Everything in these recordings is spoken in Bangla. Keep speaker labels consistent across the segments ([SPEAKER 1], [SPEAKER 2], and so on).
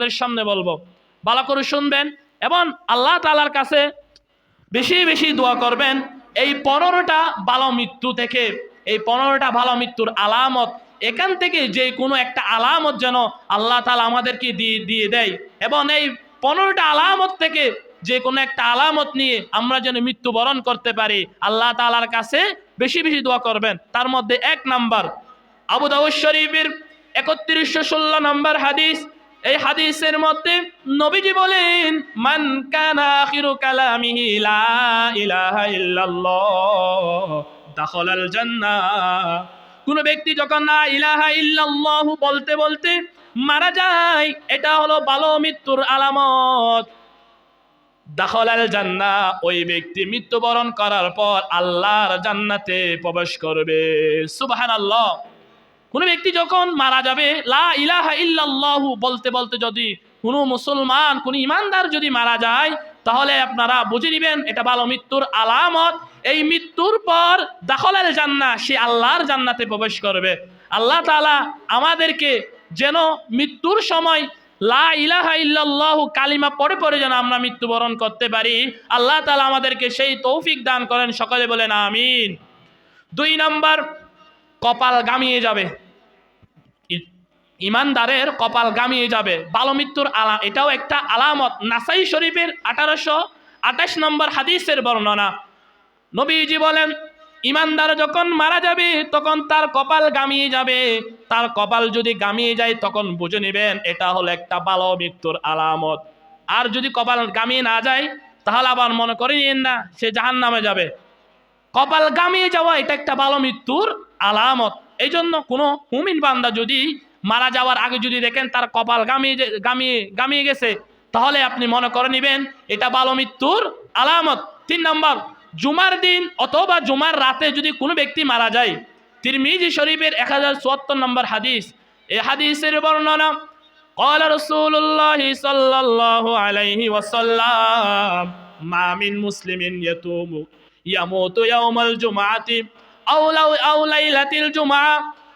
[SPEAKER 1] আপনাদের সামনে বলব। ভালো করে শুনবেন এবং আল্লাহ তালার কাছে বেশি বেশি দোয়া করবেন। এই পনেরোটা ভালো মৃত্যু থেকে, এই পনেরোটা ভালো মৃত্যুর আলামত, এখান থেকে যে কোনো একটা আলামত যেন আল্লাহ তালা আমাদেরকে দিয়ে দিয়ে দেয়। এবং এই পনেরোটা আলামত থেকে যে কোনো একটা আলামত নিয়ে আমরা যেন মৃত্যুবরণ করতে পারি, আল্লাহ তালার কাছে বেশি বেশি দোয়া করবেন। তার মধ্যে এক নাম্বার, আবু শরীফের একত্রিশশো ষোলো নম্বর হাদিস এই হাদিসের মধ্যে নবীজি বলেন, মান কানা আখিরু কালামিহি লা ইলাহা ইল্লাল্লাহ, দাখালাল জান্নাহ। কোন ব্যক্তি যখন না ইলাহা ইল্লাল্লাহ বলতে বলতে মারা যায়, এটা হলো ভালো মৃত্যুর আলামত। দাখলাল জান্না ওই ব্যক্তি মৃত্যুবরণ করার পর আল্লাহর জান্নাতে প্রবেশ করবে। সুবহানাল্লাহ। কোনো ব্যক্তি যখন মারা যাবে, লা ইলাহা ইল্লাল্লাহু বলতে বলতে যদি কোনো মুসলমান, কোনো ইমানদার যদি মারা যায়, তাহলে আপনারা বুঝে নেবেন এটা ভালো মৃত্যুর আলামত। এই মৃত্যুর পর দাখলাল জান্না সে আল্লাহর জান্নাতে প্রবেশ করবে। আল্লাহ তাআলা আমাদেরকে যেন মৃত্যুর সময় লা ইলাহা ইল্লাল্লাহু কালিমা পড়ে পড়ে যেন আমরা মৃত্যুবরণ করতে পারি। আল্লাহ তাআলা আমাদেরকে সেই তৌফিক দান করেন, সকলে বলেন আমিন। দুই নম্বর কপাল গামিয়ে যাবে। ইমানদারের কপাল গামিয়ে যাবে। ভালো মৃত্যুর আলা এটাও একটা আলামত। নাসাই শরীফের আঠারোশো আঠাশ নম্বর হাদিসের বর্ণনা। নবীজি বলেন, ইমানদার যখন মারা যাবে, তখন তার কপাল গামিয়ে যাবে। তার কপাল যদি গামিয়ে যায়, তখন বুঝে নেবেন এটা হলো একটা ভালো মৃত্যুর আলামত। আর যদি কপাল গামিয়ে না যায়, তাহলে আবার মনে করে নিন না, সে জাহান নামে যাবে। কপাল গামিয়ে যাওয়া, এটা একটা ভালো মৃত্যুর আলামত এই জন্য কোনো হুমিন বান্দা যদি মারা যাওয়ার আগে যদি দেখেন তার কপাল গামিয়ে যে- গামিয়ে গামিয়ে গেছে তাহলে আপনি মনে করে নেবেন এটা ভালো মৃত্যুর আলামত তিন নম্বর জুমার দিন অথবা জুমার রাতে যদি কোনো ব্যক্তি মারা যায় তিরমিজি শরীফের এক হাজার চুয়াত্তর নম্বর হাদিস এই হাদিসের বর্ণনা قال رسول الله صلى الله عليه وسلم ما من مسلم يتوب يموت يوم الجمعة কোন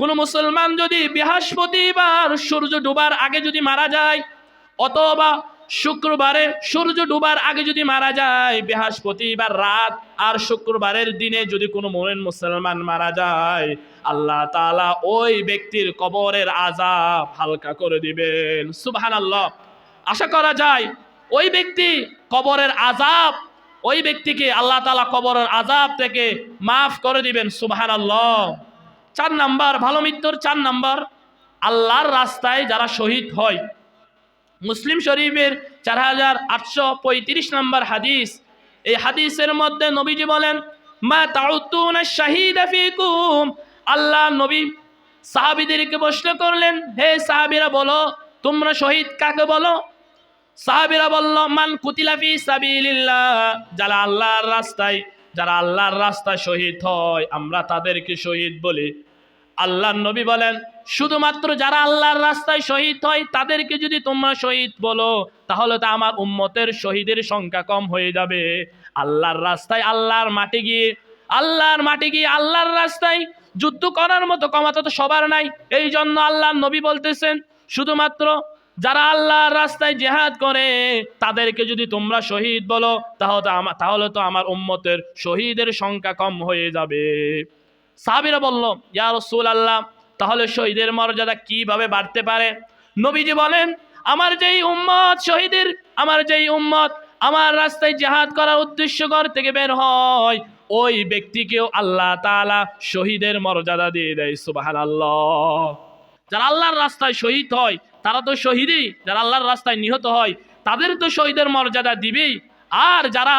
[SPEAKER 1] কোনো মুসলমান যদি বৃহস্পতিবার সূর্য ডুবার আগে যদি মারা যায়, অথবা শুক্রবারে সূর্য ডুবার আগে যদি মারা যায়, বৃহস্পতিবার রাত আর শুক্রবারের দিনে যদি কোনো মোমেন মুসলমান মারা যায়, আল্লাহ তালা ওই ব্যক্তির কবরের আজাব হালকা করে দিবেন। সুবহান আল্লাহ আশা করা যায়, ওই ব্যক্তি কবরের আজাব ওই ব্যক্তিকে আল্লাহ তালা কবরের আজাব থেকে মাফ করে দিবেন, সুবহানাল্লাহ। চার নাম্বার, ভালো মৃত্যুর চার নাম্বার, আল্লাহর রাস্তায় যারা শহীদ হয়। মুসলিম শরীফের চার হাজার আটশো পঁয়ত্রিশ নম্বর হাদিস, এই হাদিসের মধ্যে নবীজি বলেন, মা তাউতুনা শাহিদা ফিকুম। আল্লাহ নবী সাহাবিদেরকে প্রশ্ন করলেন, হে সাহাবিরা বলো, তোমরা শহীদ কাকে বলো? সাহাবীরা বলল, মান কুতিলাফি সাবিলিল্লাহ যারা আল্লাহর রাস্তায়, যারা আল্লাহর রাস্তায় শহীদ হয়, আমরা তাদেরকে শহীদ বলি। আল্লাহর নবী বলেন, শুধুমাত্র যারা আল্লাহর রাস্তায় শহীদ হয়, তাদেরকে যদি তোমরা শহীদ বলো, তাহলে তো আমার উম্মতের শহীদের সংখ্যা কম হয়ে যাবে। আল্লাহর রাস্তায় আল্লাহর মাটি গিয়ে, আল্লাহর মাটি গিয়ে আল্লাহর রাস্তায় যুদ্ধ করার মতো ক্ষমতা তো সবার নাই। এই জন্য আল্লাহর নবী বলতেছেন, শুধুমাত্র যারা আল্লাহর রাস্তায় জেহাদ করে, তাদেরকে যদি তোমরা শহীদ বলো, তাহলে তাহলে তো আমার উম্মতের শহীদের সংখ্যা কম হয়ে যাবে। সাহাবিরা বলল, ইয়া রসুল আল্লাহ তাহলে শহীদের মর্যাদা কীভাবে বাড়তে পারে? নবীজি বলেন, আমার যেই উম্মত শহীদের, আমার যেই উম্মত আমার রাস্তায় জেহাদ করার উদ্দেশ্য ঘর থেকে বের হয়, ওই ব্যক্তিকেও আল্লাহ তাআলা শহীদের মর্যাদা দিয়ে দেয় সুবাহান আল্লাহ যারা আল্লাহর রাস্তায় শহীদ হয় তারা তো শহীদই, যারা আল্লাহর রাস্তায় নিহত হয়, তাদের তো শহীদের মর্যাদা দিবেই। আর যারা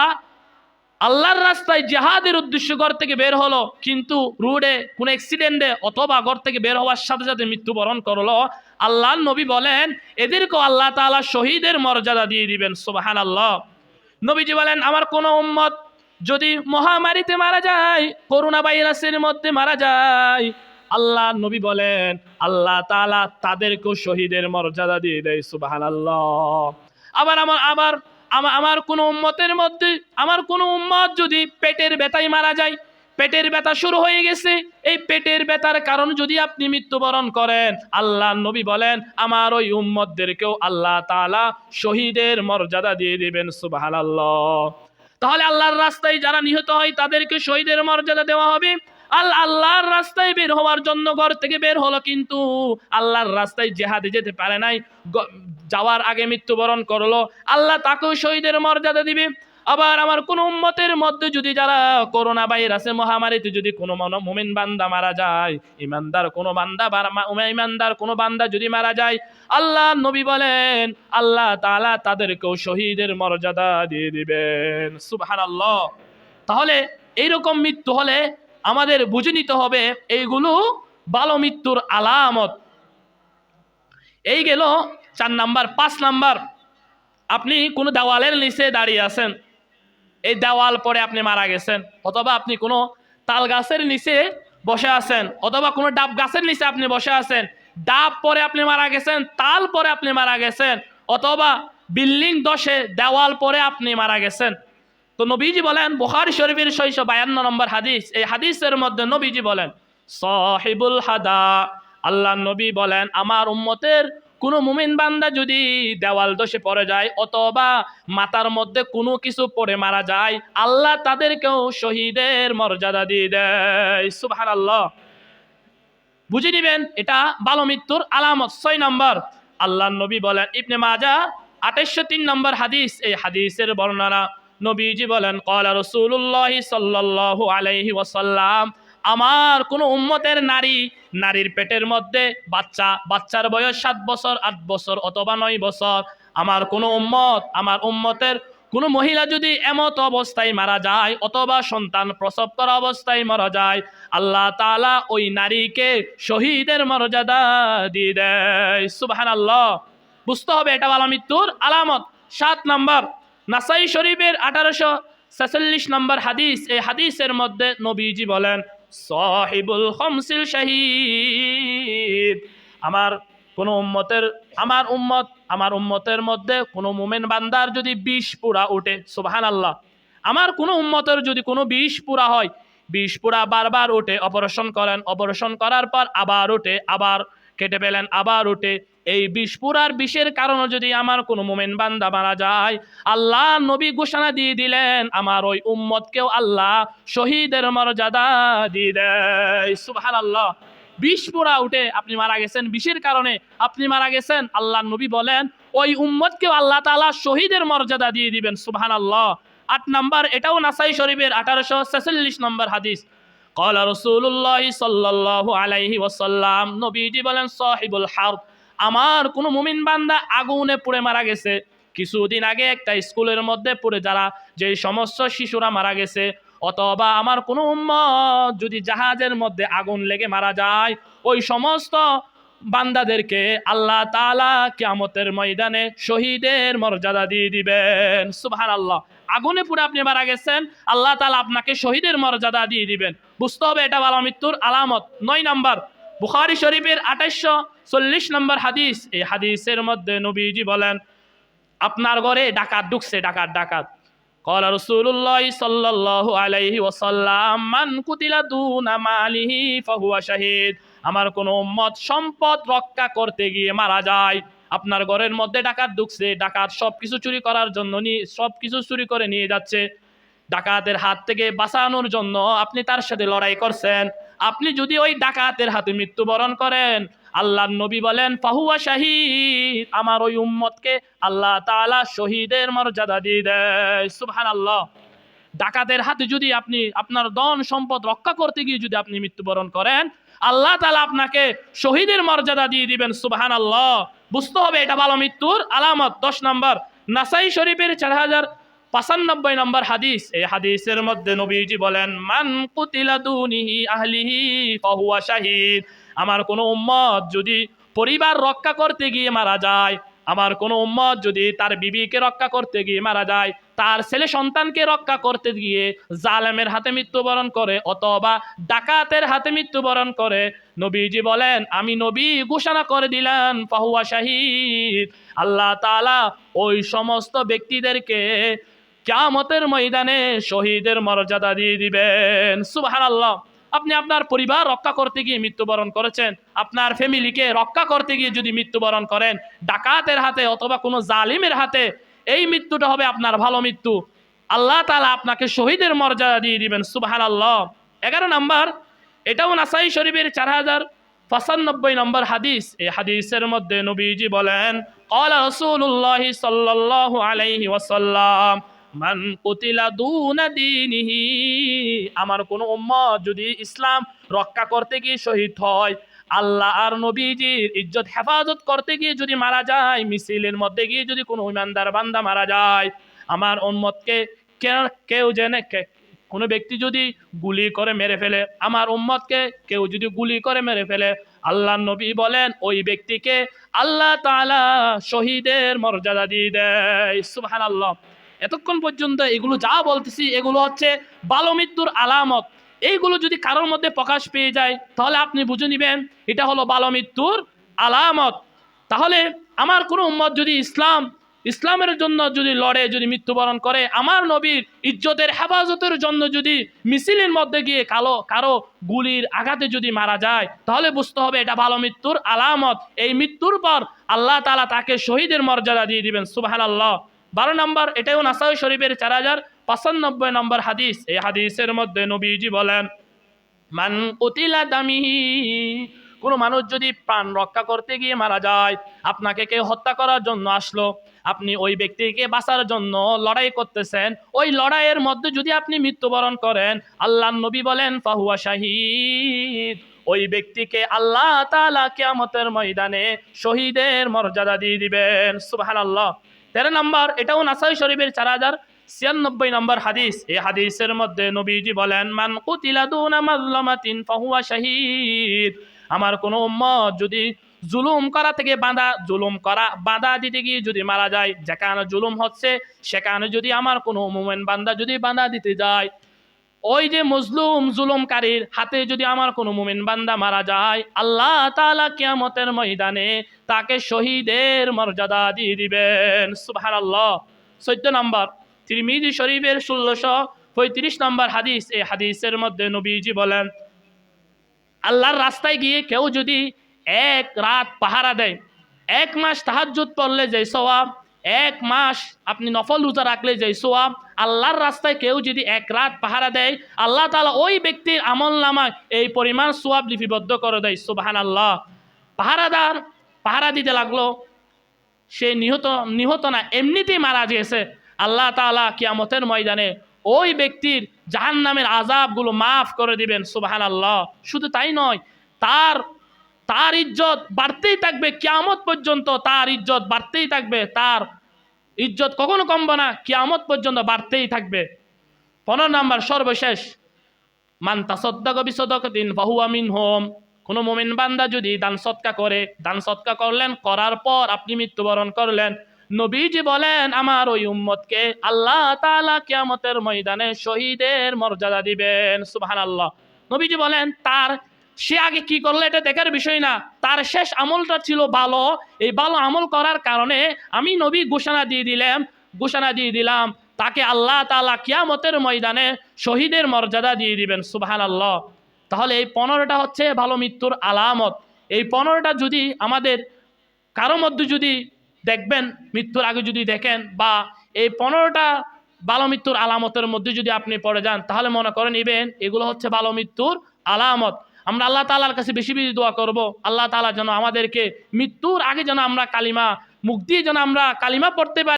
[SPEAKER 1] আল্লাহর রাস্তায় জেহাদের উদ্দেশ্য ঘর থেকে বের হলো, কিন্তু রোডে কোনো অ্যাক্সিডেন্টে অথবা ঘর থেকে বের হওয়ার সাথে সাথে মৃত্যুবরণ করল, আল্লাহর নবী বলেন, এদেরকেও আল্লাহ তাআলা শহীদের মর্যাদা দিয়ে দিবেন সুবাহান আল্লাহ নবীজি বলেন, আমার কোনো উম্মত যদি মহামারীতে মারা যায়, করোনা ভাইরাসের মধ্যে মারা যায় আল্লাহ নবী বলেন, আল্লাহ তাআলা তাদেরকেও শহীদের মর্যাদা দিয়ে দেয় সুবাহান আল্লাহ আবার আমার আবার আমা- আমার কোনো উম্মতের মধ্যে, আমার কোনো উম্মত যদি পেটের ব্যথায় মারা যায়, পেটের ব্যথা শুরু হয়ে গেছে, এই পেটের ব্যথার কারণ যদি আপনি মৃত্যুবরণ করেন, আল্লাহ নবী বলেন, আমার ওই উম্মতদেরকেও আল্লাহ তাআলা শহীদের মর্যাদা দিয়ে দিবেন, সুবহানাল্লাহ। তাহলে আল্লাহর রাস্তায় যারা নিহত হয়, তাদেরকে শহীদের মর্যাদা দেওয়া হবে। আল আল্লাহর রাস্তায় বের হওয়ার জন্য ঘর থেকে বের হলো কিন্তু আল্লাহর রাস্তায় জেহাদে যেতে পারে নাই। যাওয়ার আগে মৃত্যুবরণ করল। আল্লাহ তাকেও শহীদের মর্যাদা দিবে। আবার আমার কোন উম্মতের মধ্যে যদি যারা করোনা ভাইরাসে মহামারীতে যদি কোনো মন- মুমিন বান্দা মারা যায়, ইমানদার কোনো বান্দা ইমানদার কোনো বান্দা যদি মারা যায়, আল্লাহ নবী বলেন, আল্লাহ তাআলা তাদেরকেও শহীদের মর্যাদা দিয়ে দিবেন। সুবহানাল্লাহ। তাহলে এইরকম মৃত্যু হলে আমাদের বুঝে নিতে হবে এইগুলো ভালো মৃত্যুর আলামত। এই গেল চার নাম্বার, পাঁচ নাম্বার। আপনি কোনো দেওয়ালের নিচে দাঁড়িয়ে আছেন। এই দেওয়াল পরে আপনি মারা গেছেন। অথবা আপনি কোনো তাল গাছের নিচে বসে আছেন। অথবা কোনো ডাব গাছের নিচে আপনি বসে আছেন। ডাব পরে আপনি মারা গেছেন, তাল পরে আপনি মারা গেছেন। অথবা বিল্ডিং দশে দেওয়াল পরে আপনি মারা গেছেন। তো নবীজি বলেন, বুখারি শরীফের ছয়শো বায়ান্ন নম্বর হাদিস, এই হাদিসের মধ্যে নবীজি বলেন, সাহিবুল হাদা আল্লাহ নবী বলেন, আমার উম্মতের কোনো মুমিন বান্দা যদি দেওয়াল দোষে পড়ে যায় অথবা মাতার মধ্যে কোনো কিছু পড়ে মারা যায়, আল্লাহ তাদেরকেও শহীদের মর্যাদা দিয়ে দেয়। সুবহান আল্লাহ বুঝে নিবেন, এটা ভালো মৃত্যুর আলামত, ছয় নম্বর। আল্লাহ নবী বলেন, ইবনে মাজা আঠাইশশো তিন নম্বর হাদিস, এই হাদিসের বর্ণনা নবীজি বলেন কলা রসুল্লাহ সাল্লাল্লাহু আলাইহি ওয়াসাল্লাম, আমার কোনো উম্মতের নারী, নারীর পেটের মধ্যে বাচ্চা, বাচ্চার বয়স সাত বছর, আট বছর অথবা নয় বছর, আমার কোনো উম্মত, আমার উম্মতের কোনো মহিলা যদি এমত অবস্থায় মারা যায় অথবা সন্তান প্রসব করা অবস্থায় মারা যায়, আল্লাহ তাআলা ওই নারীকে শহীদের মর্যাদা দিয়ে দেয়। সুবাহান আল্লাহ বুঝতে হবে এটা ভালো মৃত্যুর আলামত। সাত নাম্বার নাসাই শরীফের আঠারোশো ছেচল্লিশ নম্বর হাদিস, এই হাদিসের মধ্যে নবীজি বলেন, সাহিবুল খমসিল শাহিদ। আমার কোনো উম্মতের, আমার উম্মত, আমার উম্মতের মধ্যে কোনো মুমেন বান্দার যদি বিষ পুরা উঠে সুবাহান আল্লাহ আমার কোনো উম্মতের যদি কোনো বিষ পুরা হয় বিষ পুরা বারবার উঠে, অপারেশন করেন, অপারেশন করার পর আবার উঠে, আবার কেটে পেলেন আবার উঠে। এই বিষ পুরার বিষের কারণে যদি আমার কোনো মুমেন বান্দা মারা যায়, আল্লাহ নবী ঘোষণা দিয়ে দিলেন, আমার ওই উম্মতকেও আল্লাহ শহীদের মর্যাদা দিয়ে দেয়। সুবহান আল্লাহ বিষ উঠে আপনি মারা গেছেন, বিষের কারণে আপনি মারা গেছেন, আল্লাহ নবী বলেন, ওই উম্মতকেও আল্লাহ তাআলা শহীদের মর্যাদা দিয়ে দিবেন সুহান আল্লাহ আট নম্বর, এটাও নাসাই শরীফের আঠারোশো ছেচল্লিশ নম্বর হাদিস। কলা রসুল্লাহ সাল্লাহ আলাইহি ওয়াসাল্লাম নবীজি বলেন, সাহিবুল হার্ব, আমার কোনো মুমিন বান্দা আগুনে পুড়ে মারা গেছে। কিছুদিন আগে একটা স্কুলের মধ্যে পুড়ে যারা, যেই সমস্ত শিশুরা মারা গেছে, অথবা আমার কোনো উম্মত যদি জাহাজের মধ্যে আগুন লেগে মারা যায়, ওই সমস্ত বান্দাদেরকে আল্লাহ তালা কেয়ামতের ময়দানে শহীদের মর্যাদা দিয়ে দিবেন। সুবহান আল্লাহ আগুনে পুরো আপনি মারা গেছেন আল্লাহ তাআলা আপনাকে শহীদের মর্যাদা দিয়ে দিবেন বুঝতে হবে এটা ভালো মৃত্যুর আলামত নয় নাম্বার বুখারি শরীফের আঠাইশশো চল্লিশ নম্বর হাদিস এই হাদিসের মধ্যে নবীজি বলেন আপনার ঘরে ডাকাত ঢুকছে ডাকাত ডাকাত قال رسول الله صلى الله عليه وسلم من قتل دون ماله فهو شهيد আমার কোন উম্মত সম্পদ রক্ষা করতে গিয়ে মারা যায় আপনার ঘরের মধ্যে ডাকাত ঢুকছে, ডাকাত সব কিছু চুরি করার জন্য নিয়ে সব কিছু চুরি করে নিয়ে যাচ্ছে। ডাকাতের হাত থেকে বাঁচানোর জন্য আপনি তার সাথে লড়াই করছেন। আপনি যদি ওই ডাকাতের হাতে মৃত্যুবরণ করেন আল্লাহ নবী বলেন, ফাহুয়া শাহিদ, আমার ওই উম্মতকে আল্লাহ তাআলা শহীদের মর্যাদা দিয়ে দেয়। সুবহান আল্লাহ ডাকাতের হাতে যদি আপনি, আপনার দন সম্পদ রক্ষা করতে গিয়ে যদি আপনি মৃত্যুবরণ করেন আল্লাহ তালা আপনাকে শহীদের মর্যাদা দিয়ে দিবেন সুবাহান আল্লাহ বুঝতে হবে এটা ভালো মৃত্যুর আলামত। দশ নম্বর, নাসাই শরীফের চার হাজার পঁচানব্বই নম্বর হাদিস। এই হাদিসের মধ্যে নবীজি বলেন, মান কুতিলা দুনিহি আহলিহি ফাহুয়া শাহিদ। আমার কোনো উম্মত যদি পরিবার রক্ষা করতে গিয়ে মারা যায় আমার কোনো উম্মত যদি তার বিবিকে রক্ষা করতে গিয়ে মারা যায়, তার ছেলে সন্তানকে রক্ষা করতে গিয়ে জালেমের হাতে মৃত্যুবরণ করে অথবা ডাকাতের হাতে মৃত্যুবরণ করে, নবীজি বলেন, আমি নবী ঘোষণা করে দিলাম, ফাহুয়া শাহিদ। আল্লাহ তাআলা ওই সমস্ত ব্যক্তিদেরকে কিয়ামতের ময়দানে শহীদের মর্যাদা দিয়ে দিবেন। সুবহানাল্লাহ। আপনি আপনার পরিবার রক্ষা করতে গিয়ে মৃত্যুবরণ করেছেন। আপনার ফ্যামিলিকে রক্ষা করতে গিয়ে যদি মৃত্যুবরণ করেন, ডাকাতের হাতে অথবা কোনো জালিমের হাতে, এই মৃত্যুটা হবে আপনার ভালো মৃত্যু। আল্লাহ তালা আপনাকে শহীদের মর্যাদা দিয়ে দিবেন সুবাহান আল্লাহ এগারো নম্বর, এটাও নাসাই শরীফের চার হাজার পঁচানব্বই নম্বর হাদিস। এই হাদিসের মধ্যে নবীজি বলেন কলা রসুল্লাহ সাল্লাহ আলাইহি ওয়াসাল্লাম মান কুতিলা দুনা আমার কোন উম্মত যদি ইসলাম রক্ষা করতে গিয়ে শহীদ হয়, আল্লাহ আর নবীজির ইজ্জত, হেফাজত করতে গিয়ে যদি মারা যায়, মিছিলের মধ্যে গিয়ে যদি কোনো ইমানদার বান্দা মারা যায়, আমার উম্মতকে কেউ জেনে কোনো ব্যক্তি যদি গুলি করে মেরে ফেলে, আমার উম্মতকে কেউ যদি গুলি করে মেরে ফেলে, আল্লাহ নবী বলেন, ওই ব্যক্তিকে আল্লাহ তাআলা শহীদের মর্যাদা দিয়ে দেয়। সুবহানাল্লাহ। এতক্ষণ পর্যন্ত এগুলো যা বলতেছি, এগুলো হচ্ছে বালো মৃত্যুর আলামত। এইগুলো যদি কারোর মধ্যে প্রকাশ পেয়ে যায়, তাহলে আপনি বুঝে নেবেন এটা হলো বালো মৃত্যুর আলামত। তাহলে আমার কোনো উম্মত যদি ইসলাম, ইসলামের জন্য যদি লড়ে, যদি মৃত্যুবরণ করে, আমার নবীর ইজ্জতের হেফাজতের জন্য যদি মিছিলের মধ্যে গিয়ে কালো, কারও গুলির আঘাতে যদি মারা যায়, তাহলে বুঝতে হবে এটা ভালো মৃত্যুর আলামত। এই মৃত্যুর পর আল্লাহ তালা তাকে শহীদের মর্যাদা দিয়ে দিবেন সুবাহান আল্লাহ বারো নম্বর, এটাও নাসাই শরীফের চার হাজার পঁচানব্বই নম্বর হাদিস। এই হাদিসের মধ্যে নবীজি বলেন, মান কুতিলা দামিহি কোনো মানুষ যদি প্রাণ রক্ষা করতে গিয়ে মারা যায়, আপনাকে কেউ হত্যা করার জন্য আসলো, আপনি ওই ব্যক্তিকে বাঁচার জন্য লড়াই করতেছেন, ওই লড়াইয়ের মধ্যে যদি আপনি মৃত্যুবরণ করেন আল্লাহ নবী বলেন, ফাহুয়া শাহিদ ওই ব্যক্তিকে আল্লাহ তাআলা কিয়ামতের ময়দানে শহীদের মর্যাদা দিয়ে দিবেন। সুবহানাল্লাহ। তেরো নম্বর, এটাও নাসাই শরীফের চার হাজার ছিয়ানব্বই নম্বর হাদিস। এই হাদিসের মধ্যে নবীজি বলেন, মান কুতিলা দুনা মাজলামাতিন ফাহুয়া শাহিদ। আমার কোনো উম্মত যদি জুলুম করা থেকে বাঁধা, জুলুম করা, বাঁধা দিতে গিয়ে যদি মারা যায়, যেখানে জুলুম হচ্ছে, সেখানে যদি আমার কোনো মোমেন বান্দা যদি বাঁধা দিতে যায় ওই যে মজলুম জুলুমকারীর হাতে যদি আমার কোনো মুমিন বান্দা মারা যায়, আল্লাহ তাআলা কিয়ামতের ময়দানে তাকে শহীদের মর্যাদা দিয়ে দিবেন। সুবহানাল্লাহ। চোদ্দ নম্বর, তিরমিজি শরীফের ষোলোশো পঁয়ত্রিশ নম্বর হাদিস, এই হাদিসের মধ্যে নবীজি বলেন, আল্লাহর রাস্তায় গিয়ে কেউ যদি এক রাত পাহারা দেয়, এক মাস তাহাজ্জুদ পড়লে যে সওয়াব এক মাস আপনি নফল রোজা রাখলে যে সোয়াব, আল্লাহর রাস্তায় কেউ যদি এক রাত পাহারা দেয়, আল্লাহ তাআলা ওই ব্যক্তির আমল নামায় এই পরিমাণ সোয়াব লিপিবদ্ধ করে দেয় সুবাহান আল্লাহ পাহারাদার পাহারা দিতে লাগল, সে নিহত নিহত না, এমনিতেই মারা গিয়েছে। আল্লাহ তাআলা কিয়ামতের ময়দানে ওই ব্যক্তির জাহান নামের আজাবগুলো মাফ করে দিবেন সুবাহান আল্লাহ শুধু তাই নয়, তার তার ইজ্জত বাড়তেই থাকবে, কিয়ামত পর্যন্ত তার ইজ্জত বাড়তেই থাকবে, তার ইজ্জত কখনো কমবে না, কিয়ামত পর্যন্ত বাড়তেই থাকবে। পনেরো নাম্বার, সর্বশেষ। মান বিসদক দিন বাহু আমিন হোম কোনো মোমেন বান্দা যদি দান সৎকা করে, দান সৎকা করলেন, করার পর আপনি মৃত্যুবরণ করলেন। নবীজি বলেন, আমার ওই উম্মতকে আল্লাহ তাআলা কিয়ামতের ময়দানে শহীদের মর্যাদা দিবেন। সুবহানাল্লাহ। নবীজি বলেন, তার সে আগে কি করল, এটা দেখার বিষয় না। তার শেষ আমলটা ছিল ভালো। এই ভালো আমল করার কারণে আমি নবী ঘোষণা দিয়ে দিলাম, ঘোষণা দিয়ে দিলাম। তাকে আল্লাহ তাআলা কিয়ামতের ময়দানে শহীদের মর্যাদা দিয়ে দিবেন সুবহান আল্লাহ তাহলে এই পনেরোটা হচ্ছে ভালো মৃত্যুর আলামত। এই পনেরোটা যদি আমাদের কারও মধ্যে যদি দেখবেন, মৃত্যুর আগে যদি দেখেন, বা এই পনেরোটা ভালো মৃত্যুর আলামতের মধ্যে যদি আপনি পড়ে যান, তাহলে মনে করে নেবেন, এগুলো হচ্ছে ভালো মৃত্যুর আলামত। আমরা আল্লাহ তালার কাছে বেশি বেশি দোয়া করব। আল্লাহ তালা যেন আমাদেরকে মৃত্যুর আগে যেন আমরা কালিমা মুখ দিয়ে যেন আমরা কালিমা পড়তে পারি।